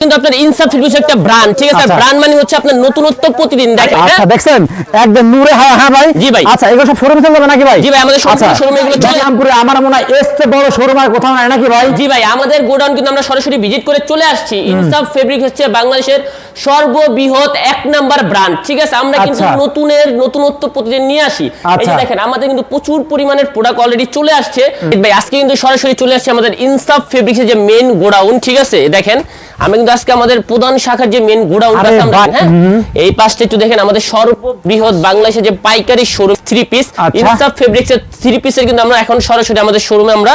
কিন্তু আপনার ইনসাফ একটা ব্র্যান্ড ঠিক আছে? আচ্ছা। ব্র্যান্ড মানে হচ্ছে আপনার নতুনত্ব প্রতিদিন দেখেন আচ্ছা দেখেন দেখছেন? একদম নূরে হ্যাঁ হ্যাঁ ভাই? জি ভাই। আচ্ছা এগুলো সব শোরুমে চলে যাবে নাকি ভাই? জি ভাই, আমাদের সব শোরুমে এগুলো চলে- আমার মনে হয় এর বড় শোরুম আর কোথাও নাই নাকি ভাই? জি ভাই আমাদের গোডাউন কিন্তু আমরা সরাসরি ভিজিট করে চলে আসছি। ইনসাফ ফেব্রিক হচ্ছে বাংলাদেশের সর্ববৃহৎ এক নাম্বার ব্র্যান্ড ঠিক আছে আমরা কিন্তু আচ্ছা। নতুনের নতুনত্ব প্রতিদিন নিয়ে আসি। এই যে আচ্ছা। দেখেন আমাদের কিন্তু প্রচুর পরিমাণের প্রোডাক্ট অলরেডি চলে আসছে। ভাই আজকে কিন্তু সরাসরি চলে আসছে আমাদের ইনসাফ ফেব্রিক্সের যে মেন গোডাউন ঠিক আছে? দেখেন আমি কিন্তু আজকে আমাদের প্রধান শাখার যে মেন গোডাউন আরে বাহ, হ্যাঁ? এই পাশটা একটু দেখেন আমাদের সর্ববৃহৎ বাংলাদেশের যে পাইকারি showroom three piece. Insaf fabrics এর থ্রি পিসের কিন্তু আমরা এখন সরাসরি আমাদের শোরুমে আমরা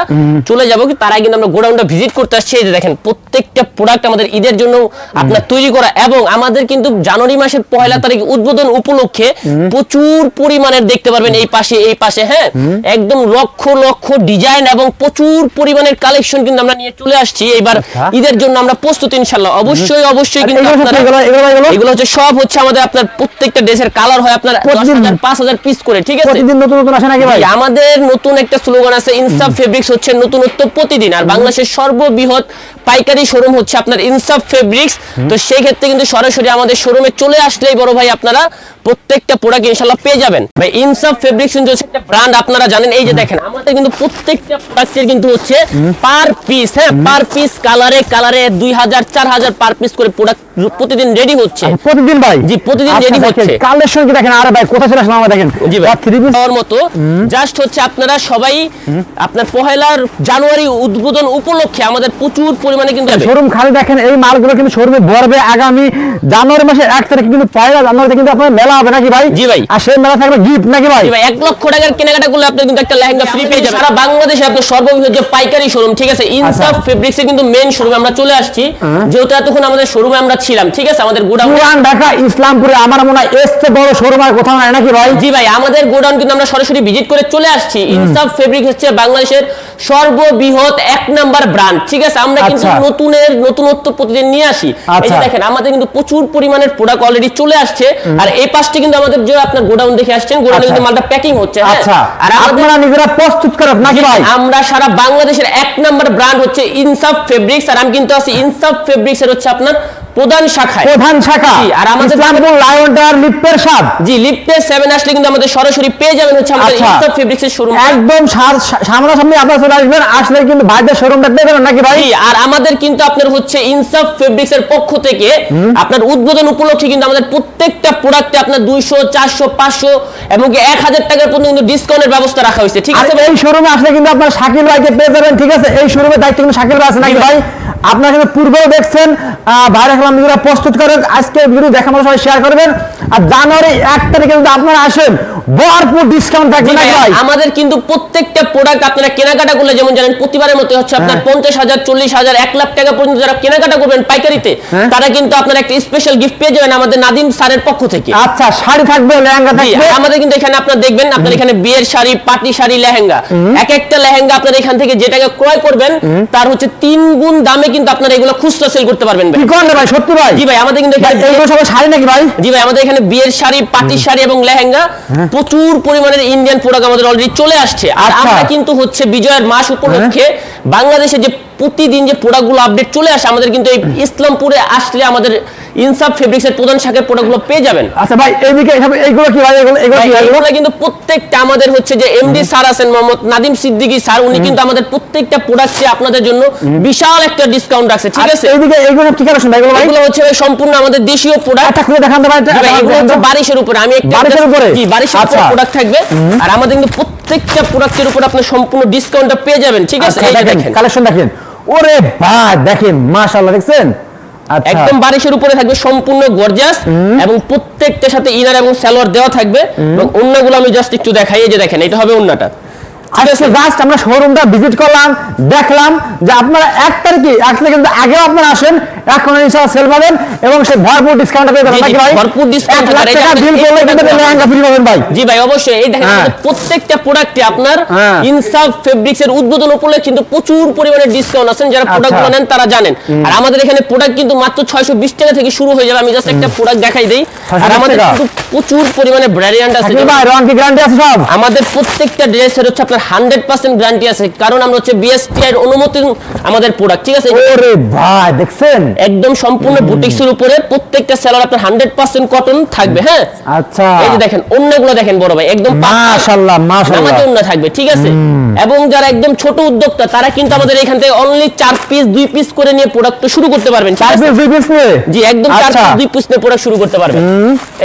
চলে যাব। কি তার আগে কিন্তু আমরা গোডাউনটা ভিজিট করতে আসছি। এই যে দেখেন প্রত্যেকটা প্রোডাক্ট আমাদের ঈদের জন্য আপনার তৈরি করা এবং আমাদের কিন্তু জানুয়ারি মাসের পয়লা তারিখ উদ্বোধন উপলক্ষে প্রচুর পরিমাণের দেখতে পারবেন এই পাশে এই পাশে হ্যাঁ? একদম লক্ষ লক্ষ ডিজাইন এবং প্রচুর পরিমাণের কালেকশন কিন্তু আমরা নিয়ে চলে আসছি। এবার আচ্ছা। ঈদের জন্য আমরা প্রস্তুত ইনশাল্লাহ অবশ্যই অবশ্যই কিন্তু এগুলো হচ্ছে সব হচ্ছে আমাদের আপনার প্রত্যেকটা ড্রেসের কালার হয় আপনার দশ প্রতিদিন- হাজার পাঁচ হাজার পিস করে ঠিক আছে? প্রতিদিন নতুন নতুন আসে নাকি ভাই? ভাই, আমাদের নতুন একটা স্লোগান আছে ইনসাফ ফেব্রিক্স হচ্ছে নতুনত্ব প্রতিদিন। আর বাংলাদেশের সর্ববৃহৎ পাইকারি শোরুম হচ্ছে আপনার ইনসাফ ফেব্রিক্স। তো সেই ক্ষেত্রে কিন্তু সরাসরি আমাদের শোরুমে চলে আসলেই বড় ভাই আপনারা প্রত্যেকটা প্রোডাক্ট ইনশাল্লাহ পেয়ে যাবেন। ভাই ইনসাফ ফেব্রিক্স কিন্তু হচ্ছে একটা ব্র্যান্ড আপনারা জানেন এই যে দেখেন আমাদের কিন্তু প্রত্যেকটা প্রোডাক্টের কিন্তু হচ্ছে পার পিস হ্যাঁ পার পিস কালারে কালারে দুই হাজার চার হাজার পার পিস করে প্রোডাক্ট প্রতিদিন রেডি হচ্ছে। প্রতিদিন ভাই? জি, প্রতিদিন ready হচ্ছে। কালেকশন কি দেখেন? আরে ভাই কোথায় চলে আসলাম আমরা দেখেন? জি ভাই। থ্রি পিস হওয়ার মতো জাস্ট হচ্ছে আপনারা সবাই আপনার পহেলার জানুয়ারি উদ্বোধন উপলক্ষে আমাদের প্রচুর পরিমাণে কিন্তু। শোরুম খালি দেখেন এই মালগুলো কিন্তু শোরুমে ভরবে আগামী জানুয়ারি মাসের এক তারিখে কিন্তু পয়লা জানুয়ারিতে কিন্তু আপনার মেলা হবে নাকি ভাই? জি ভাই। আর সেই মেলা থাকবে গিফট নাকি ভাই? ভাই, এক লক্ষ টাকার কেনাকাটা করলে আপনি কিন্তু একটা লেহেঙ্গা ফ্রি পেয়ে যাবেন। সারা বাংলাদেশে আপনার সর্ববৃহৎ যে পাইকারি শোরুম ঠিক আছে? ইনসাফ আচ্ছা। ফেব্রিক্স কিন্তু মেন শোরুমে আমরা চলে আসছি। যেহেতু এতক্ষণ আমাদের শোরুমে আমরা ছিলাম ঠিক আছে? আমাদের গোডাউন ঢাকা ইসলামপুরে আমার মনে হয় চেয়ে বড় শোরুম আর কোথাও নাই নাকি ভাই? জি ভাই আমাদের গোডাউন কিন্তু আমরা সরাসরি ভিজিট করে চলে আসছি। ইনসাফ ফেব্রিক হচ্ছে বাংলাদেশের সর্ববৃহৎ এক নাম্বার ব্র্যান্ড ঠিক আছে আমরা কিন্তু আচ্ছা। নতুনের নতুনত্ব প্রতিদিন নিয়ে আসি এই যে আচ্ছা। দেখেন আমাদের কিন্তু প্রচুর পরিমাণের প্রোডাক্ট অলরেডি চলে আসছে আর এই পাশটি কিন্তু আমাদের যে আপনার গোডাউন দেখে আসছেন গোডাউনে আচ্ছা। কিন্তু মালটা প্যাকিং হচ্ছে হ্যাঁ? আর আপনারা নিজেরা প্রস্তুত করেন নাকি ভাই আমরা সারা বাংলাদেশের এক নাম্বার ব্র্যান্ড হচ্ছে ইনসাফ ফেব্রিক্স আর আমি কিন্তু আছি ইনসাফ ফেব্রিক্স এর হচ্ছে আপনার প্রধান শাখায়। প্রধান শাখা। আর আমাদের- ইসলামপুর লায়ন টাওয়ার লিপ্পের সাদ জি লিফটে সেভেন আসলে কিন্তু আমাদের সরাসরি পেয়ে যাবেন হচ্ছে আমাদের আচ্ছা। ইনসাফ ফেব্রিক্স এর শোরুম একদম সার- সা- সামনাসামনি আপনারা চলে আসবেন। আসলে কিন্তু ভাইদের শোরুমটা দেখবেন নাকি ভাই? জি, আর আমাদের কিন্তু আপনার হচ্ছে ইনসাফ ফেব্রিক্স এর পক্ষ থেকে আপনার উদ্বোধন উপলক্ষে কিন্তু আমাদের প্রত্যেকটা প্রোডাক্টে আপনার দুইশো চারশো পাঁচশো এবং এক হাজার টাকার পর্যন্ত কিন্তু ডিসকাউন্টের ব্যবস্থা রাখা হয়েছে ঠিক আছে? এই শোরুমে আসলে কিন্তু আপনার শাকিল ভাইকে পেয়ে যাবেন ঠিক আছে? এই শোরুমের দায়িত্ব কিন্তু শাকিল ভাই আছে নাকি ভাই। আপনারা কিন্তু পূর্বেও দেখছেন ভাইরাস প্রস্তুত করেন আজকে ভিডিও দেখা সবাই শেয়ার করবেন। আর জানুয়ারি এক তারিখে যদি আপনারা আসেন ভরপুর ডিসকাউন্ট থাকবে নাকি ভাই, আমাদের কিন্তু প্রত্যেকটা প্রোডাক্ট আপনারা কেনাকাটা করলে যেমন জানেন প্রতিবারের মতো হচ্ছে আপনার হ্যাঁ। পঞ্চাশ হাজার চল্লিশ হাজার এক লাখ টাকা পর্যন্ত যারা কেনাকাটা করবেন পাইকারিতে হ্যাঁ। তারা কিন্তু আপনার একটা স্পেশাল গিফট পেয়ে যাবেন আমাদের নাদিম স্যারের পক্ষ থেকে। আচ্ছা শাড়ি থাকবে লেহেঙ্গা থাকবে। আমাদের কিন্তু এখানে আপনার দেখবেন আপনার এখানে বিয়ের শাড়ি পাটি শাড়ি লেহেঙ্গা। এক একটা লেহেঙ্গা আপনার এখান থেকে যে টাকা ক্রয় করবেন তার হচ্ছে তিন গুণ দামে কিন্তু আপনারা এগুলো খুচরা সেল করতে পারবেন ভাই। কি ভাই? সত্যি ভাই? জি ভাই আমাদের কিন্তু এখানে শাড়ি নাকি ভাই? জি ভাই আমাদের এখানে বিয়ের শাড়ি পাটি শাড়ি এবং লেহেঙ্গা প্রচুর পরিমাণের ইন্ডিয়ান প্রোডাক্ট আমাদের অলরেডি চলে আসছে। আর আচ্ছা। আমরা কিন্তু হচ্ছে বিজয়ের মাস উপলক্ষে বাংলাদেশে যে প্রতিদিন যে প্রোডাক্টগুলো আপডেট চলে আসে আমাদের কিন্তু এই ইসলামপুরে আসলে আমাদের ইনসাফ ফেব্রিক্সের প্রধান শাখার প্রোডাক্টগুলো পেয়ে যাবেন। আচ্ছা ভাই এইদিকে এইগুলো কি ভাই? এগুলো এগুলো কি এগুলো? কিন্তু প্রত্যেকটা আমাদের হচ্ছে যে এমডি স্যার আছেন মোহাম্মদ নাদিম সিদ্দিকী স্যার উনি কিন্তু আমাদের প্রত্যেকটা প্রোডাক্টে আপনাদের জন্য বিশাল একটা ডিসকাউন্ট রাখছে ঠিক আছে? এইদিকে এইগুলো কি কালেকশন ভাই এগুলো ভাই? এগুলো হচ্ছে সম্পূর্ণ আমাদের দেশীয় প্রোডাক্ট একটা খুলে দেখান তো ভাই এটা- এগুলো হচ্ছে বারিশের উপরে। আমি একটা বারিশের উপরে? জি বারিশের উপরে আচ্ছা। প্রোডাক্ট থাকবে। আর আমাদের কিন্তু প্রত্যেকটা প্রোডাক্টের উপর আপনি সম্পূর্ণ ডিসকাউন্টটা পেয়ে যাবেন ঠিক আছে? আচ্ছা, এই দেখেন কালেকশন দেখেন। ওরে ভাই দেখেন মাশাআল্লাহ দেখছেন? আচ্ছা একদম বারিশের উপরে থাকবে সম্পূর্ণ গর্জাস এবং প্রত্যেকটার সাথে ইনার এবং সালোয়ার দেওয়া থাকবে। এবং অন্যগুলো আমি জাস্ট একটু দেখাই এই যে দেখেন এটা হবে অন্যটা। আচ্ছা জাস্ট আমরা শোরুমটা ভিজিট করলাম দেখলাম যে আপনারা এক তারিখে এক কিন্তু আগেও আপনারা আসেন এখন ইনশাআল্লাহ সেল পাবেন এবং সে ভরপুর ডিসকাউন্ট পেয়ে যাবেন। নাকি ভাই? ভরপুর discount এক লাখ এটা টাকা বিল করলে কিন্তু লেহেঙ্গা ফ্রি পাবেন ভাই। জি ভাই অবশ্যই। এই দেখেন হ্যাঁ। প্রত্যেকটা প্রোডাক্টে আপনার হ্যাঁ। ইনসাফ ফেব্রিক্স এর উদ্বোধন উপলক্ষে কিন্তু প্রচুর পরিমাণে ডিসকাউন্ট আছেন। যারা প্রোডাক্ট আচ্ছা। নেন তারা জানেন। আর আমাদের এখানে প্রোডাক্ট কিন্তু মাত্র 620 টাকা থেকে শুরু হয়ে যাবে। আমি জাস্ট একটা প্রোডাক্ট দেখাই দেই। আর আমাদের কিন্তু প্রচুর পরিমাণে ভ্যারিয়েন্ট আছে। ভাই রং কি গ্যারান্টি আছে সব? আমাদের প্রত্যেকটা ড্রেসের হচ্ছে আপনার 100% গ্যারান্টি আছে। কারণ আমরা হচ্ছে বিএসটি এর অনুমতি আমাদের প্রোডাক্ট ঠিক আছে? ওরে ভাই দেখছেন? একদম সম্পূর্ণ বুটিক্সের উপরে প্রত্যেকটা সেলার আপনার হান্ড্রেড পার্সেন্ট কটন থাকবে হ্যাঁ? আচ্ছা। এই যে দেখেন অন্যগুলো দেখেন বড় ভাই একদম মাশাআল্লাহ মাশাআল্লাহ। নামাজে অন্য থাকবে ঠিক আছে? এবং যারা একদম ছোট উদ্যোক্তা তারা কিন্তু আমাদের এখান থেকে অনলি চার পিস দুই পিস করে নিয়ে প্রোডাক্ট শুরু করতে পারবেন পিস দুই পিস নিয়ে? জি একদম চার আচ্ছা। পিস দুই পিস নিয়ে প্রোডাক্ট শুরু করতে পারবেন।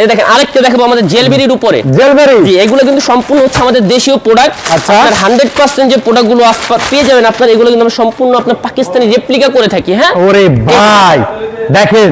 এই দেখেন আরেকটা দেখাবো আমাদের জেলবেরির উপরে। জেলবেরি? জি এগুলো কিন্তু সম্পূর্ণ হচ্ছে আমাদের দেশীয় প্রোডাক্ট আচ্ছা। আপনার হান্ড্রেড পার্সেন্ট যে প্রোডাক্টগুলো পেয়ে যাবেন আপনার এগুলো কিন্তু আমরা সম্পূর্ণ আপনার পাকিস্তানি রেপ্লিকা করে থাকি হ্যাঁ? ওরে ভাই দেখেন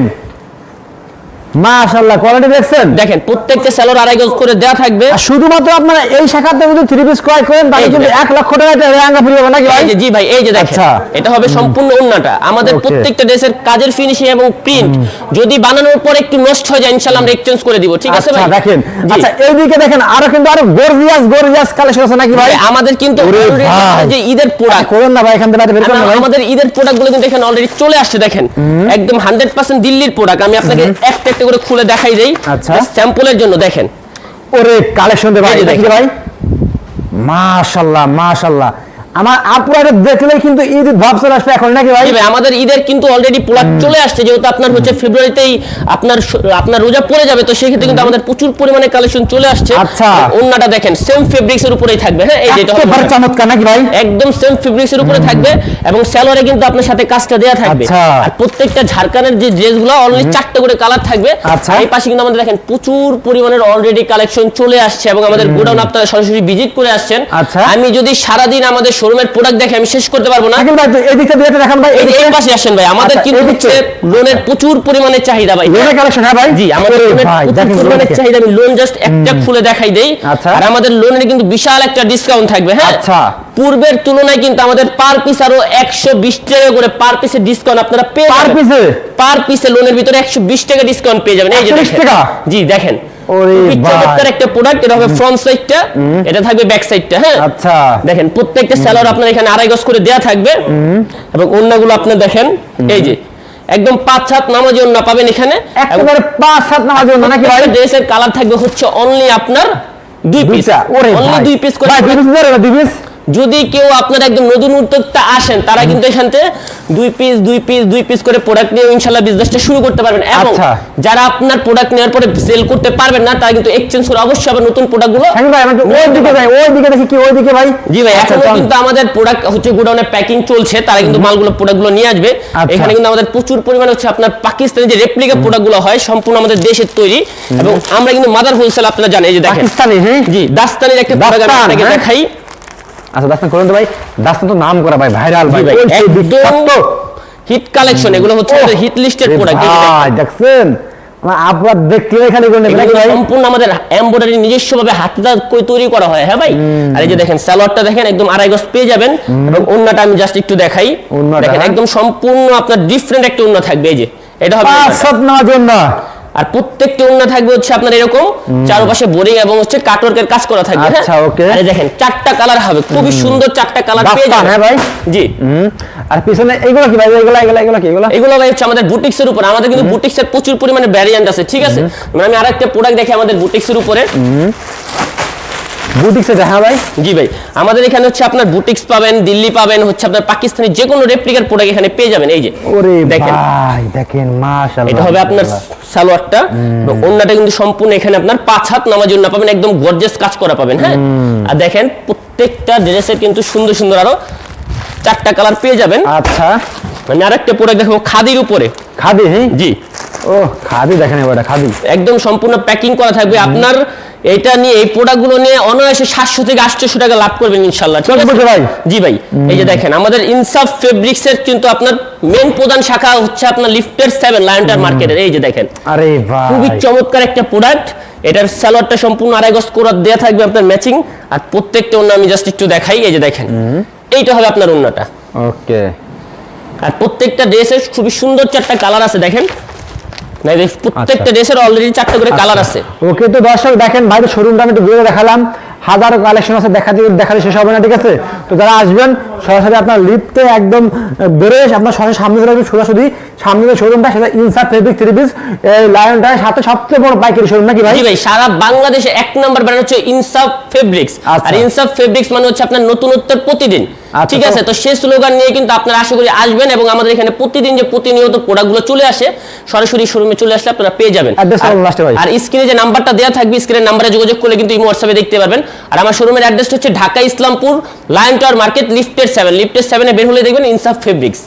মাশাআল্লাহ কোয়ালিটি দেখছেন? দেখেন প্রত্যেকটা স্যালোর আড়াই গজ করে দেওয়া থাকবে। শুধুমাত্র আপনারা এই শাখাতে যদি থ্রি পিস ক্রয় করেন তাহলে কিন্তু দেখেন। এক লক্ষ টাকা রেহাঙ্গা ফ্রি হবে নাকি ভাই? জি ভাই এই যে দেখেন আচ্ছা। এটা হবে সম্পূর্ণ ওন্নাটা আমাদের প্রত্যেকটা ড্রেসের কাজের ফিনিশিং এবং প্রিন্ট যদি বানানোর পর একটু নষ্ট হয়ে যায় ইনশাআল্লাহ আমরা এক্সচেঞ্জ করে দিব ঠিক আছে আচ্ছা দেখেন। জি। আচ্ছা এইদিকে দেখেন আরও কিন্তু আরও গর্জিয়াস গর্জিয়াস কালেকশন আছে নাকি ভাই? ভাই, আমাদের কিন্তু ভাই। যে ঈদের প্রোডাক্ট করেন না ভাই এখান থেকে বের করেন আমাদের ঈদের প্রোডাক্টগুলো কিন্তু এখানে অলরেডি চলে আসছে দেখেন। একদম হান্ড্রেড পার্সেন্ট দিল্লির প্রোডাক্ট আমি আপনাকে একটা একটা করে খুলে দেখাই দেই আচ্ছা। স্যাম্পলের জন্য দেখেন ওরে কালেকশন ভাই। ভাই মাশাআল্লাহ মাশাআল্লাহ আমার আপুরাটা দেখলেই কিন্তু ঈদ ভাব চলে আসবে এখন নাকি ভাই? ভাই, আমাদের ঈদের কিন্তু অলরেডি চলে আসছে যেহেতু আপনার হচ্ছে ফেব্রুয়ারিতেই আপনার আপনার রোজা পড়ে যাবে তো কিন্তু আমাদের প্রচুর পরিমাণে কালেকশন চলে আসছে। আচ্ছা। দেখেন সেম ফেব্রিক্স এর উপরেই থাকবে হ্যাঁ? এই যেটা হবে চমৎকার নাকি ভাই? একদম সেম ফেব্রিক্স এর উপরে থাকবে এবং স্যালোয়ারে কিন্তু আপনার সাথে কাজটা দেয়া থাকবে। আচ্ছা। আর প্রত্যেকটা ঝাড়খানের যে ড্রেসগুলো অলরেডি চারটে করে কালার থাকবে আচ্ছা। আর এই পাশে কিন্তু আমাদের দেখেন প্রচুর পরিমাণের অলরেডি কালেকশন চলে আসছে এবং আমাদের গোডাউন আপনারা সরাসরি ভিজিট করে আসছেন। আচ্ছা। আমি যদি সারাদিন আমাদের শোরুমের প্রোডাক্ট দেখে আমি শেষ করতে পারব না। ভাই এই দিকটা দিয়ে দেখান ভাই এই পাশে আসেন ভাই আমাদের আচ্ছা, কিন্তু হচ্ছে লোনের প্রচুর পরিমাণে চাহিদা ভাই। লোনের কালেকশন হ্যাঁ ভাই? জি আমাদের প্রচুর পরিমাণে চাহিদা আমি লোন জাস্ট একটা খুলে দেখাই দেই। আচ্ছা। আর আমাদের লোনের কিন্তু বিশাল একটা ডিসকাউন্ট থাকবে হ্যাঁ? আচ্ছা। পূর্বের তুলনায় কিন্তু আমাদের পার পিস আরও একশো বিশ টাকা করে পার পিসের ডিসকাউন্ট আপনারা পেয়ে পার। পিসে পার পিসে লোনের ভিতরে একশো বিশ টাকা ডিসকাউন্ট পেয়ে যাবেন। এই যে দেখেন। জি দেখেন। ওরে খুবই ভাই। চমৎকার একটা প্রোডাক্ট এটা হবে ফ্রন্ট সাইডটা এটা থাকবে ব্যাক সাইডটা হ্যাঁ? আচ্ছা। দেখেন প্রত্যেকটা স্যালোর আপনার এখানে আড়াই গজ করে দেয়া থাকবে। এবং অন্যগুলো আপনি দেখেন এই যে একদম পাঁচ সাত নামাজ অন্য পাবেন এখানে। একেবারে পাঁচ সাত নামাজ জন্য নাকি ড্রেসের কালার থাকবে হচ্ছে অনলি আপনার দুই পিস ওরে অনলি দুই পিস করে ভাই দুই পিস ধরে না দুই পিস যদি কেউ আপনার একদম নতুন উদ্যোক্তা আসেন তারা কিন্তু এখান থেকে দুই পিস দুই পিস দুই পিস করে প্রোডাক্ট নিয়ে ইনশাল্লাহ বিজনেসটা শুরু করতে পারবেন। এবং আচ্ছা। যারা আপনার প্রোডাক্ট নেওয়ার পরে সেল করতে পারবেন না তারা কিন্তু এক্সচেঞ্জ করে অবশ্যই আবার নতুন প্রোডাক্টগুলো ভাই আমাকে ওই দিকে যাই ওই দিকে দেখি কি ওই দিকে ভাই। জি ভাই আচ্ছা, এখনও। কিন্তু আমাদের প্রোডাক্ট হচ্ছে গোডাউনে প্যাকিং চলছে তারা কিন্তু মালগুলো প্রোডাক্টগুলো নিয়ে আসবে। আচ্ছা। এখানে কিন্তু আমাদের প্রচুর পরিমাণে হচ্ছে আপনার পাকিস্তানি যে রেপ্লিকা প্রোডাক্টগুলো হয় সম্পূর্ণ আমাদের দেশের তৈরি। এবং আমরা কিন্তু মাদার হোলসেল আপনারা জানেন এই যে দেখেন। পাকিস্তানি হ্যাঁ। জি দাস্তানির একটা প্রোডাক্ট আমি আপনাকে হ্যাঁ? দেখাই। আচ্ছা দাস্তান করুন তো ভাই। দাস্তান তো নাম করা ভাই ভাইরাল ভাই ভাই। একদম হিট কালেকশন এগুলো হচ্ছে হিট লিস্টেড প্রোডাক্ট দেখছেন? আপনার দেখলে সম্পূর্ণ আমাদের এমব্রয়ডারি নিজস্ব ভাবে হাতে তৈরি করা হয় হ্যাঁ ভাই? আর এই যে দেখেন সালোয়ারটা দেখেন একদম আড়াই গজ পেয়ে যাবেন। এবং ওন্নাটা আমি জাস্ট একটু দেখাই। দেখেন হ্যাঁ? একদম সম্পূর্ণ আপনার ডিফারেন্ট একটা ওন্না থাকবে এই যে। এটা হবে পাঁচ। সাত আর প্রত্যেকটি ওন্না থাকবে হচ্ছে আপনার এরকম চারপাশে বোরিং এবং হচ্ছে কাটওয়ার্কের কাজ করা থাকবে হ্যাঁ? আচ্ছা, ওকে। আরে দেখেন চারটা কালার হবে খুবই সুন্দর চারটা কালার পেয়ে যাবেন। হ্যাঁ ভাই? জি। আর পিছনে এগুলো কি ভাই? এগুলো এগুলো এগুলো কি? এগুলো এগুলো ভাই হচ্ছে আমাদের বুটিক্সের উপর আমাদের কিন্তু বুটিক্সের প্রচুর পরিমাণে ভ্যারিয়েন্ট আছে ঠিক আছে? মানে আমি আরেকটা প্রোডাক্ট দেখি আমাদের বুটিক্সের উপরে। বুটিক্সে দেখা ভাই? জি ভাই। আমাদের এখানে হচ্ছে আপনার বুটিক্স পাবেন দিল্লি পাবেন হচ্ছে আপনার পাকিস্তানি যে কোনো রেপ্লিকার প্রোডাক্ট এখানে পেয়ে যাবেন। এই যে ওরে দেখেন। ভাই দেখেন মাশাআল্লাহ এটা হবে আপনার সালোয়ারটা। অন্যটা কিন্তু সম্পূর্ণ এখানে আপনার পাঁচ হাত নামাজ জন্য পাবেন একদম গর্জেস কাজ করা পাবেন হ্যাঁ? আর দেখেন প্রত্যেকটা ড্রেসের কিন্তু সুন্দর সুন্দর আরও চারটা কালার পেয়ে যাবেন। আচ্ছা। মানে আরেকটা প্রোডাক্ট দেখাবো খাদির উপরে। খাদি হ্যাঁ? জি। ও খাদি দেখেন খাদি। একদম সম্পূর্ণ প্যাকিং করা থাকবে। আপনার এটা নিয়ে এই প্রোডাক্টগুলো নিয়ে অনায়াসে সাতশো থেকে আটশোশো টাকা লাভ করবেন ইনশাল্লাহ ঠিক আছে? ভাই। জি ভাই এই যে দেখেন আমাদের ইনসাফ কিন্তু আপনার মেন প্রধান শাখা হচ্ছে আপনার লিফটের সেভেন লায়নটার মার্কেটের এই যে দেখেন। আরে খুবই চমৎকার একটা প্রোডাক্ট এটার স্যালোয়ারটা সম্পূর্ণ আড়াই গজ করা দেওয়া থাকবে আপনার ম্যাচিং আর প্রত্যেকটা অন্য আমি জাস্ট একটু দেখাই এই যে দেখেন। এইটা হবে আপনার অন্যটা ওকে। আর প্রত্যেকটা ড্রেসের খুবই সুন্দর চারটা কালার আছে দেখেন। প্রত্যেকটা ড্রেসের অলরেডি চারটা করে কালার আছে। ওকে তো দর্শক দেখেন ভাই শোরুমটা আমি একটু ঘুরে দেখালাম। হাজারো কালেকশন আছে দেখা দিয়ে দেখালে শেষ হবে না ঠিক আছে? তো যারা আসবেন সরাসরি আপনার লিফটে একদম বেরোয় আপনার সরাসরি সামনে আসবেন সোজাসুজি। সামনে শোরুমটা সেটা ইনসার ফেব্রিক থ্রি পিস এই লায়নটার সাথে সবচেয়ে বড় পাইকারি শোরুম নাকি ভাই? ভাই সারা বাংলাদেশে এক নাম্বার ব্র্যান্ড হচ্ছে ইনসাফ ফেব্রিক্স আচ্ছা। আর ইনসাফ ফেব্রিক্স মানে হচ্ছে আপনার নতুনত্বের প্রতিদিন। আচ্ছা, ঠিক আছে তো সেই স্লোগান নিয়ে কিন্তু আপনারা আশা করি আসবেন এবং আমাদের এখানে প্রতিদিন যে প্রতিনিয়ত প্রোডাক্টগুলো চলে আসে সরাসরি শোরুমে চলে আসলে আপনারা পেয়ে যাবেন। আর-। স্ক্রিনে যে নাম্বারটা দেওয়া থাকবে স্ক্রিনের নাম্বারে যোগাযোগ করলে কিন্তু ইমো হোয়াটসঅ্যাপে দেখতে পারবেন। আর আমার শোরুমের অ্যাড্রেস হচ্ছে Dhaka Islampur lion tower market lifted seven lifted সেভেনে বের হলে দেখবেন ইনসাফ ফেব্রিক্স